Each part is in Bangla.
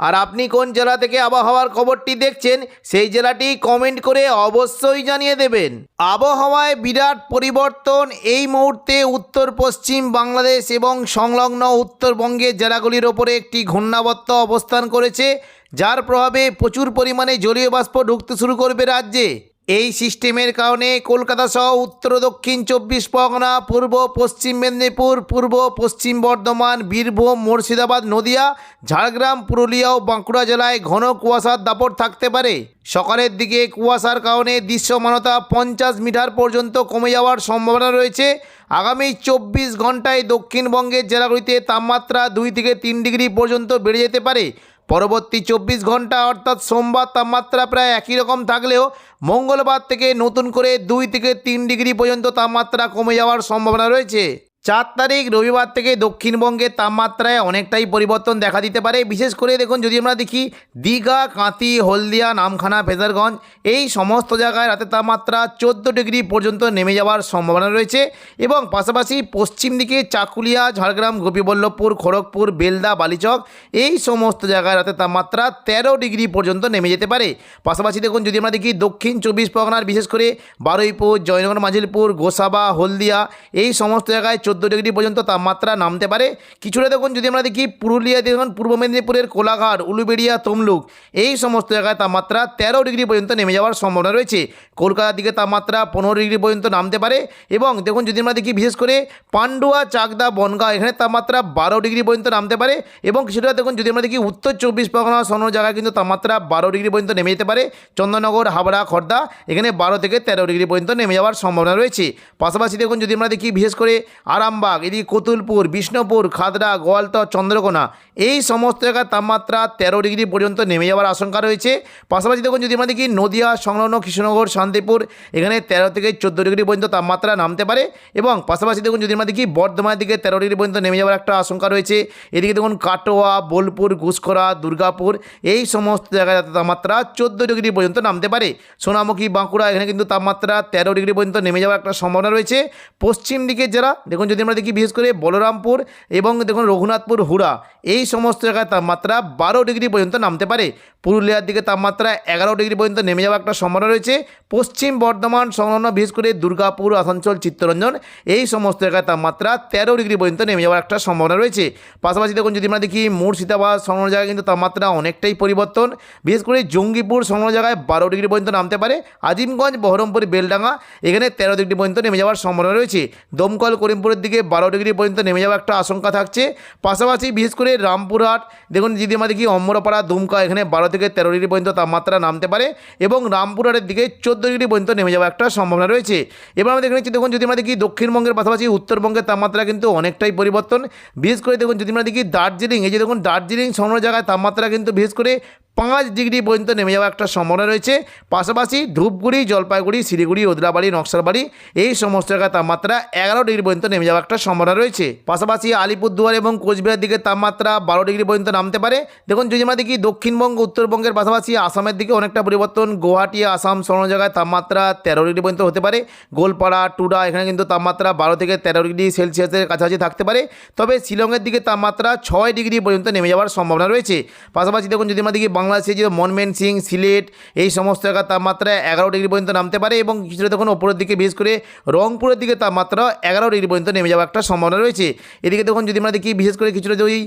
আর আপনি কোন জেলা থেকে আবহাওয়ার খবরটি দেখছেন, সেই জেলাটি কমেন্ট করে অবশ্যই জানিয়ে দেবেন। আবহাওয়ায় বিরাট পরিবর্তন এই মুহূর্তে উত্তর পশ্চিম বাংলাদেশ এবং সংলগ্ন উত্তরবঙ্গের জেলাগুলির ওপরে একটি ঘূর্ণাবর্ত অবস্থান করেছে, যার প্রভাবে প্রচুর পরিমাণে জলীয় বাষ্প ঢুকতে শুরু করবে রাজ্যে। এই সিস্টেমের কারণে কলকাতা সহ উত্তর দক্ষিণ চব্বিশ পরগনা, পূর্ব, পশ্চিম মেদিনীপুর, পূর্ব, পশ্চিম বর্ধমান, বীরভূম, মুর্শিদাবাদ, নদিয়া, ঝাড়গ্রাম, পুরুলিয়া ও বাঁকুড়া জেলায় ঘন কুয়াশার দাপট থাকতে পারে। সকালের দিকে কুয়াশার কারণে দৃশ্যমানতা পঞ্চাশ মিটার পর্যন্ত কমে যাওয়ার সম্ভাবনা রয়েছে। আগামী চব্বিশ ঘন্টায় দক্ষিণবঙ্গের জেলাগুলিতে তাপমাত্রা দুই থেকে তিন ডিগ্রি পর্যন্ত বেড়ে যেতে পারে। পরবর্তী চব্বিশ ঘণ্টা অর্থাৎ সোমবার তাপমাত্রা প্রায় একই রকম থাকলেও মঙ্গলবার থেকে নতুন করে দুই থেকে তিন ডিগ্রি পর্যন্ত তাপমাত্রা কমে যাওয়ার সম্ভাবনা রয়েছে। চার তারিখ রবিবার থেকে দক্ষিণবঙ্গের তাপমাত্রায় অনেকটাই পরিবর্তন দেখা দিতে পারে। বিশেষ করে দেখুন, যদি আমরা দেখি দীঘা কাঁতি হলদিয়া, নামখানা ফেজারগঞ্জ এই সমস্ত জায়গায় রাতের তাপমাত্রা চোদ্দ ডিগ্রি পর্যন্ত নেমে যাওয়ার সম্ভাবনা রয়েছে এবং পাশাপাশি পশ্চিম দিকে চাকুলিয়া, ঝাড়গ্রাম, গোপীবল্লভপুর, খড়গপুর, বেলদা, বালিচক, এই সমস্ত জায়গায় রাতের তাপমাত্রা তেরো ডিগ্রি পর্যন্ত নেমে যেতে পারে। পাশাপাশি দেখুন, যদি আমরা দেখি দক্ষিণ চব্বিশ পরগনার, বিশেষ করে বারুইপুর, জয়নগর, মাজিলপুর, গোসাবা, হলদিয়া, এই সমস্ত জায়গায় চোদ্দ ডিগ্রি পর্যন্ত তাপমাত্রা নামতে পারে। কিছুটা দেখুন, যদি আমরা দেখি পুরুলিয়া, দেখুন, পূর্ব মেদিনীপুরের কোলাঘাট, উলুবেড়িয়া, তমলুক, এই সমস্ত জায়গায় তাপমাত্রা তেরো ডিগ্রি পর্যন্ত নেমে যাওয়ার সম্ভাবনা রয়েছে। কলকাতার দিকে তাপমাত্রা পনেরো ডিগ্রি পর্যন্ত নামতে পারে এবং দেখুন, যদি আমরা দেখি বিশেষ করে পান্ডুয়া, চাকদা, বনগাঁ, এখানে তাপমাত্রা বারো ডিগ্রি পর্যন্ত নামতে পারে এবং কিছুটা দেখুন, যদি আমরা দেখি উত্তর চব্বিশ পরগনা সন্য জায়গায় কিন্তু তাপমাত্রা বারো ডিগ্রি পর্যন্ত নেমে যেতে পারে। চন্দননগর হাবড়া, খর্দা, এখানে বারো থেকে তেরো ডিগ্রি পর্যন্ত নেমে যাওয়ার সম্ভাবনা রয়েছে। পাশাপাশি দেখুন, যদি আমরা দেখি বিশেষ করে আরামবাগ এদিকে কতুলপুর, বিষ্ণুপুর খাদড়া গোয়ালতর চন্দ্রকোনা, এই সমস্ত জায়গার তাপমাত্রা তেরো ডিগ্রি পর্যন্ত নেমে যাওয়ার আশঙ্কা রয়েছে। পাশাপাশি দেখুন, যদি আমরা দেখি নদিয়া, সংলগ্ন কৃষ্ণনগর, শান্তিপুর, এখানে তেরো থেকে চোদ্দ ডিগ্রি পর্যন্ত তাপমাত্রা নামতে পারে এবং পাশাপাশি দেখুন, যদি আমরা দেখি বর্ধমানের দিকে তেরো ডিগ্রি পর্যন্ত নেমে যাওয়ার একটা আশঙ্কা রয়েছে, এদিকে দেখুন, কাটোয়া, বোলপুর ঘুষখরা দুর্গাপুর, এই সমস্ত জায়গায় তাপমাত্রা চোদ্দ ডিগ্রি পর্যন্ত নামতে পারে। সোনামুখী, বাঁকুড়া, এখানে কিন্তু তাপমাত্রা তেরো ডিগ্রি পর্যন্ত নেমে যাওয়ার একটা সম্ভাবনা রয়েছে। পশ্চিম দিকের যারা, দেখুন যদি আমরা দেখি বিশেষ করে বলরামপুর এবং দেখুন রঘুনাথপুর, হুড়া, এই সমস্ত জায়গায় তাপমাত্রা বারো ডিগ্রি পর্যন্ত নামতে পারে। পুরুলিয়ার দিকে তাপমাত্রা এগারো ডিগ্রি পর্যন্ত নেমে যাওয়ার একটা সম্ভাবনা রয়েছে। পশ্চিম বর্ধমান সংলগ্ন বিশেষ করে দুর্গাপুর, আসানসোল, চিত্তরঞ্জন, এই সমস্ত জায়গায় তাপমাত্রা তেরো ডিগ্রি পর্যন্ত নেমে যাওয়ার একটা সম্ভাবনা রয়েছে। পাশাপাশি দেখুন যদি আমরা দেখি মুর্শিদাবাদ সংলগ্ন জায়গায় কিন্তু তাপমাত্রা অনেকটাই পরিবর্তন। বিশেষ করে জঙ্গিপুর সংলগ্ন জায়গায় বারো ডিগ্রি পর্যন্ত নামতে পারে। আজিমগঞ্জ, বহরমপুর, বেলডাঙ্গা এখানে তেরো ডিগ্রি পর্যন্ত নেমে যাওয়ার সম্ভাবনা রয়েছে। দমকল, করিমপুরের দিকে বারো ডিগ্রি পর্যন্ত নেমে যাওয়ার একটা আশঙ্কা থাকছে। পাশাপাশি বিশেষ করে রামপুরহাট, দেখুন যদি আমরা দেখি অম্বরপাড়া, দুমকা, এখানে বারো থেকে তেরো ডিগ্রি পর্যন্ত তাপমাত্রা নামতে পারে এবং রামপুরহাটের দিকে চোদ্দ ডিগ্রি পর্যন্ত নেমে যাওয়ার একটা সম্ভাবনা রয়েছে। এবার আমরা দেখে নিচ্ছি, দেখুন যদি আমরা দেখি দক্ষিণবঙ্গের পাশাপাশি উত্তরবঙ্গের তাপমাত্রা কিন্তু অনেকটাই পরিবর্তন। বিশেষ করে দেখুন যদি আমরা দেখি দার্জিলিং, এই যে দেখুন দার্জিলিং সংলগ্ন জায়গায় তাপমাত্রা কিন্তু বিশেষ করে পাঁচ ডিগ্রি পর্যন্ত নেমে যাওয়ার একটা সম্ভাবনা রয়েছে। পাশাপাশি ধূপগুড়ি, জলপাইগুড়ি, শিলিগুড়ি ওদলাবাড়ি নকশালবাড়ি, এই সমস্ত জায়গায় তাপমাত্রা এগারো ডিগ্রি পর্যন্ত নেমে যাওয়ার একটা সম্ভাবনা রয়েছে। পাশাপাশি আলিপুরদুয়ার এবং কোচবিহার দিকে তাপমাত্রা বারো ডিগ্রি পর্যন্ত নামতে পারে। দেখুন, যদি আমরা দেখি দক্ষিণবঙ্গ, উত্তরবঙ্গের পাশাপাশি আসামের দিকে অনেকটা পরিবর্তন, গুয়াহাটি, আসাম সর্ণ জায়গায় তাপমাত্রা তেরো ডিগ্রি পর্যন্ত হতে পারে। গোলপাড়া, টুডা, এখানে কিন্তু তাপমাত্রা বারো থেকে তেরো ডিগ্রি সেলসিয়াসের কাছাকাছি থাকতে পারে। তবে শিলংয়ের দিকে তাপমাত্রা ছয় ডিগ্রি পর্যন্ত নেমে যাওয়ার সম্ভাবনা রয়েছে। পাশাপাশি দেখুন, যদি আমরা দেখি বাংলাদেশে যে মনমেন সিং, সিলেট, এই সমস্ত জায়গার তাপমাত্রা এগারো ডিগ্রি পর্যন্ত নামতে পারে এবং কিছুটা দেখুন ওপরের দিকে, বিশেষ করে রংপুরের দিকে তাপমাত্রা এগারো ডিগ্রি পর্যন্ত নেমে যাওয়ার একটা সম্ভাবনা রয়েছে। এদিকে দেখুন যদি আমরা দেখি, বিশেষ করে কিছুটা ওই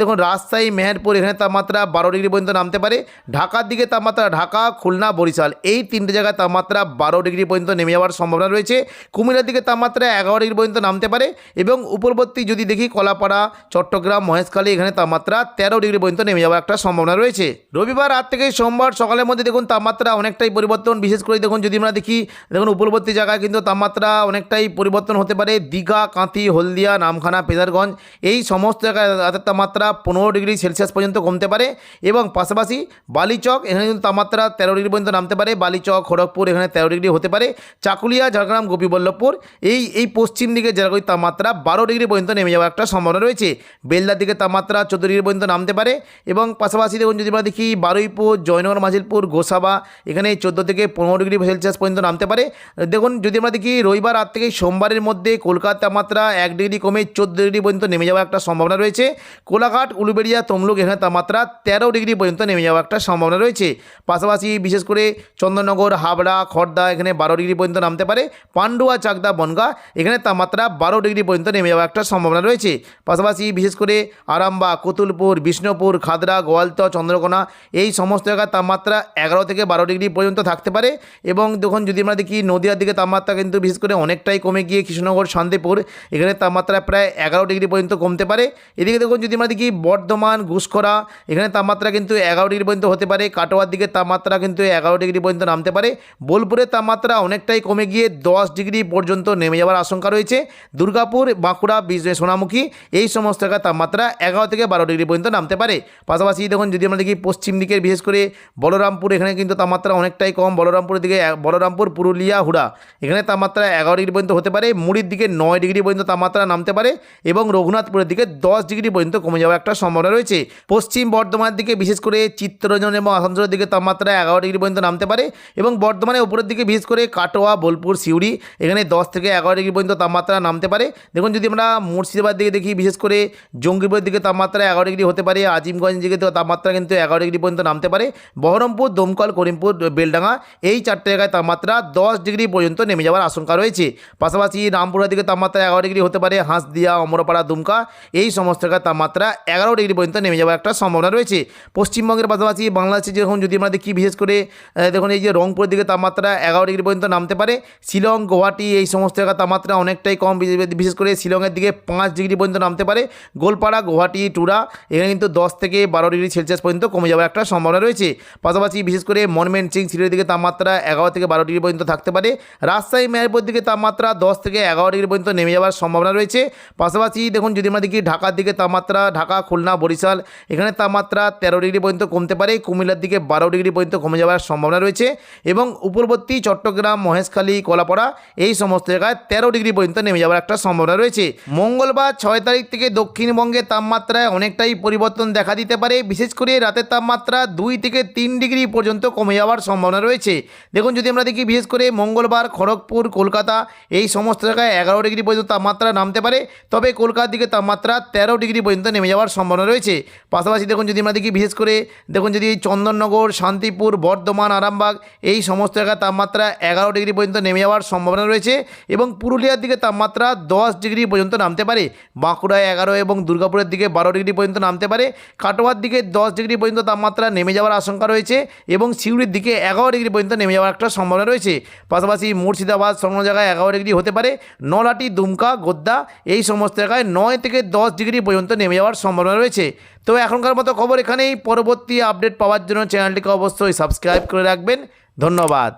দেখুন রাজশাহী, মেহেরপুর, এখানে তাপমাত্রা বারো ডিগ্রি পর্যন্ত নামতে পারে। ঢাকার দিকে তাপমাত্রা ঢাকা, খুলনা, বরিশাল, এই তিনটে জায়গায় তাপমাত্রা বারো ডিগ্রি পর্যন্ত নেমে যাওয়ার সম্ভাবনা রয়েছে। কুমিল্লার দিকে তাপমাত্রা এগারো ডিগ্রি পর্যন্ত নামতে পারে এবং উপরবর্তী যদি দেখি, কলাপাড়া, চট্টগ্রাম, মহেশখালী, এখানে তাপমাত্রা তেরো ডিগ্রি পর্যন্ত নেমে যাওয়ার একটা সম্ভাবনা রয়েছে। রবিবার রাত থেকে সোমবার সকালের মধ্যে দেখুন তাপমাত্রা অনেকটাই পরিবর্তন। বিশেষ করে দেখুন যদি আমরা দেখি, দেখুন উপরবর্তী জায়গায় কিন্তু তাপমাত্রা অনেকটাই পরিবর্তন হতে পারে। দীঘা, কাঁথি, হলদিয়া, নামখানা পেদারগঞ্জ এই সমস্ত জায়গায় রাতের তাপমাত্রা পনেরো ডিগ্রি সেলসিয়াস পর্যন্ত কমতে পারে এবং পাশাপাশি বালিচক, এখানে কিন্তু তাপমাত্রা তেরো ডিগ্রি পর্যন্ত নামতে পারে। বালিচক, খড়গপুর, এখানে তেরো ডিগ্রি হতে পারে। চাকুলিয়া, ঝাড়গ্রাম, গোপীবল্লভপুর এই এই পশ্চিম দিকে জেলাগুলির তাপমাত্রা বারো ডিগ্রি পর্যন্ত নেমে যাওয়ার একটা সম্ভাবনা রয়েছে। বেলদার দিকে তাপমাত্রা চোদ্দ ডিগ্রি পর্যন্ত নামতে পারে এবং পাশাপাশি দেখুন যদি আমরা দেখি বারুইপুর, জয়নগর মাঝিলপুর গোসাবা, এখানে চোদ্দ থেকে পনেরো ডিগ্রি সেলসিয়াস পর্যন্ত নামতে পারে। দেখুন, যদি আমরা দেখি, রবিবার রাত থেকে সোমবারের মধ্যে কলকাতার তাপমাত্রা এক ডিগ্রি কমে চোদ্দ ডিগ্রি পর্যন্ত নেমে যাওয়ার একটা সম্ভাবনা রয়েছে। কোলাঘাট, উলুবেড়িয়া, তমলুক এখানে তাপমাত্রা তেরো ডিগ্রি পর্যন্ত নেমে যাওয়ার একটা সম্ভাবনা রয়েছে। পাশাপাশি বিশেষ করে চন্দননগর, হাবড়া খড়দা এখানে বারো ডিগ্রি পর্যন্ত নামতে পারে। পান্ডুয়া, চাকদা, বনগা এখানে তাপমাত্রা বারো ডিগ্রি পর্যন্ত নেমে যাওয়ার একটা সম্ভাবনা রয়েছে। পাশাপাশি বিশেষ করে আরামবা কতুলপুর, বিষ্ণুপুর, খাদরা গোয়ালতা চন্দ্রকোনা এই সমস্ত জায়গার তাপমাত্রা এগারো থেকে বারো ডিগ্রি পর্যন্ত থাকতে পারে এবং দেখুন যদি আমরা দেখি নদীয়ার দিকে তাপমাত্রা কিন্তু বিশেষ করে অনেকটাই কমে গিয়ে কৃষ্ণনগর, শান্তিপুর, এখানে তাপমাত্রা প্রায় এগারো ডিগ্রি পর্যন্ত কমতে পারে। এদিকে দেখুন যদি আমরা দেখি বর্ধমান ঘুষকরা এখানে তাপমাত্রা কিন্তু এগারো ডিগ্রি পর্যন্ত হতে পারে। কাটোয়ার দিকে তাপমাত্রা কিন্তু এগারো ডিগ্রি পর্যন্ত নামতে পারে। বোলপুরের তাপমাত্রা অনেকটাই কমে গিয়ে দশ ডিগ্রি পর্যন্ত নেমে যাওয়ার আশঙ্কা রয়েছে। দুর্গাপুর, বাঁকুড়া সোনামুখী, এই সমস্ত জায়গার তাপমাত্রা এগারো থেকে বারো ডিগ্রি পর্যন্ত নামতে পারে। পাশাপাশি দেখুন যদি আমরা দেখি পশ্চিম দিকের বিশেষ করে বলরামপুর, এখানে কিন্তু তাপমাত্রা অনেকটাই কম। বলরামপুরের দিকে বলরামপুর, পুরুলিয়া, হুড়া, এখানে তাপমাত্রা এগারো ডিগ্রি পর্যন্ত হতে পারে। মুড়ির দিকে নয় ডিগ্রি পর্যন্ত তাপমাত্রা নামতে পারে এবং রঘুনাথপুরের দিকে দশ ডিগ্রি পর্যন্ত কমে যাওয়ার একটা সম্ভাবনা রয়েছে। পশ্চিম বর্ধমানের দিকে, বিশেষ করে চিত্তরঞ্জন এবং আসানসোলের দিকে তাপমাত্রা এগারো ডিগ্রি পর্যন্ত নামতে পারে এবং বর্ধমানের উপরের দিকে, বিশেষ করে কাটোয়া, বোলপুর, সিউড়ি, এখানে দশ থেকে এগারো ডিগ্রি পর্যন্ত তাপমাত্রা নামতে পারে। দেখুন, যদি আমরা মুর্শিদাবাদ দিকে দেখি, বিশেষ করে জঙ্গিপুরের দিকে তাপমাত্রা এগারো ডিগ্রি হতে পারে আজিমগঞ্জ দিকে তাপমাত্রা কিন্তু এগারো ডিগ্রি পর্যন্ত নামতে পারে। বহরমপুর, দমকল, করিমপুর, বেলডাঙ্গা এই চারটে জায়গায় তাপমাত্রা দশ ডিগ্রি পর্যন্ত নেমে যাওয়ার আশঙ্কা রয়েছে। পাশাপাশি রামপুরের দিকে তাপমাত্রা এগারো ডিগ্রি হতে পারে। হাঁসদিয়া, অমরপাড়া, দুমকা এই সমস্ত জায়গায় তাপমাত্রা এগারো ডিগ্রি পর্যন্ত নেমে যাওয়ার একটা সম্ভাবনা রয়েছে। পশ্চিমবঙ্গের পাশাপাশি বাংলাদেশে যখন যদি আমরা দেখি, বিশেষ করে দেখুন এই যে রংপুরের দিকে তাপমাত্রা এগারো ডিগ্রি পর্যন্ত নামতে পারে। শিলং, গুয়াহাটি এই সমস্ত জায়গার তাপমাত্রা অনেকটাই কম, বিশেষ- করে শিলংয়ের দিকে পাঁচ ডিগ্রি পর্যন্ত নামতে পারে। গোলপাড়া, গুয়াহাটি, টুরা এখানে কিন্তু দশ থেকে বারো ডিগ্রি সেলসিয়াস পর্যন্ত কমে যাওয়ার একটা সম্ভাবনা রয়েছে। পাশাপাশি বিশেষ করে মনমেন সিং সিলেটের দিকে তাপমাত্রা এগারো থেকে বারো ডিগ্রি পর্যন্ত থাকতে পারে। রাজশাহী, মেহেরপুর দিকে তাপমাত্রা দশ থেকে এগারো ডিগ্রি পর্যন্ত নেমে যাওয়ার সম্ভাবনা রয়েছে। পাশাপাশি দেখুন, যদি আমরা দেখি ঢাকার দিকে তাপমাত্রা, ঢাকা, খুলনা, বরিশাল, এখানে তাপমাত্রা তেরো ডিগ্রি পর্যন্ত কমতে পারে। কুমিল্লার দিকে বারো ডিগ্রি পর্যন্ত কমে যাওয়ার সম্ভাবনা রয়েছে এবং উপরবর্তী চট্টগ্রাম, মহেশখালী, কলাপাড়া এই সমস্ত জায়গায় তেরো ডিগ্রি পর্যন্ত নেমে যাওয়ার একটা সম্ভাবনা রয়েছে। মঙ্গলবার ছয় তারিখ থেকে দক্ষিণবঙ্গে তাপমাত্রায় অনেকটাই পরিবর্তন দেখা দিতে পারে। বিশেষ করে রাতের তাপমাত্রা দুই থেকে তিন ডিগ্রি পর্যন্ত কমে যাওয়ার সম্ভাবনা রয়েছে। দেখুন, যদি আমরা দেখি বিশেষ করে মঙ্গলবার, খড়গপুর, কলকাতা, এই সমস্ত জায়গায় এগারো ডিগ্রি পর্যন্ত তাপমাত্রা নামতে পারে। তবে কলকাতার দিকে তাপমাত্রা তেরো ডিগ্রি পর্যন্ত নেমে যাওয়ার সম্ভাবনা রয়েছে। পাশাপাশি দেখুন, যদি আমরা দেখি বিশেষ করে, দেখুন, যদি চন্দননগর, শান্তিপুর, বর্ধমান, আরামবাগ, এই সমস্ত জায়গায় তাপমাত্রা এগারো ডিগ্রি পর্যন্ত নেমে যাওয়ার সম্ভাবনা রয়েছে এবং পুরুলিয়ার দিকে তাপমাত্রা দশ ডিগ্রি পর্যন্ত নামতে পারে। বাঁকুড়ায় এগারো এবং দুর্গাপুরের দিকে বারো ডিগ্রি পর্যন্ত নামতে পারে। কাটোয়ার দিকে দশ ডিগ্রি পর্যন্ত তাপমাত্রা নেমে যাওয়ার আশঙ্কা রয়েছে এবং সিউড়ির দিকে এগারো ডিগ্রি পর্যন্ত নেমে যাওয়ার একটা সম্ভাবনা রয়েছে। পাশাপাশি মুর্শিদাবাদ সংলগ্ন জায়গায় এগারো ডিগ্রি হতে পারে। নলাটি দুমকা গোদ্দা এই সমস্ত জায়গায় নয় থেকে দশ ডিগ্রি পর্যন্ত নেমে যাওয়ার সম্ভাবনা রয়েছে। তো এখনকার মতো খবর এখানেই। পরবর্তী আপডেট পাওয়ার জন্য চ্যানেলটিকে অবশ্যই সাবস্ক্রাইব করে রাখবেন। ধন্যবাদ।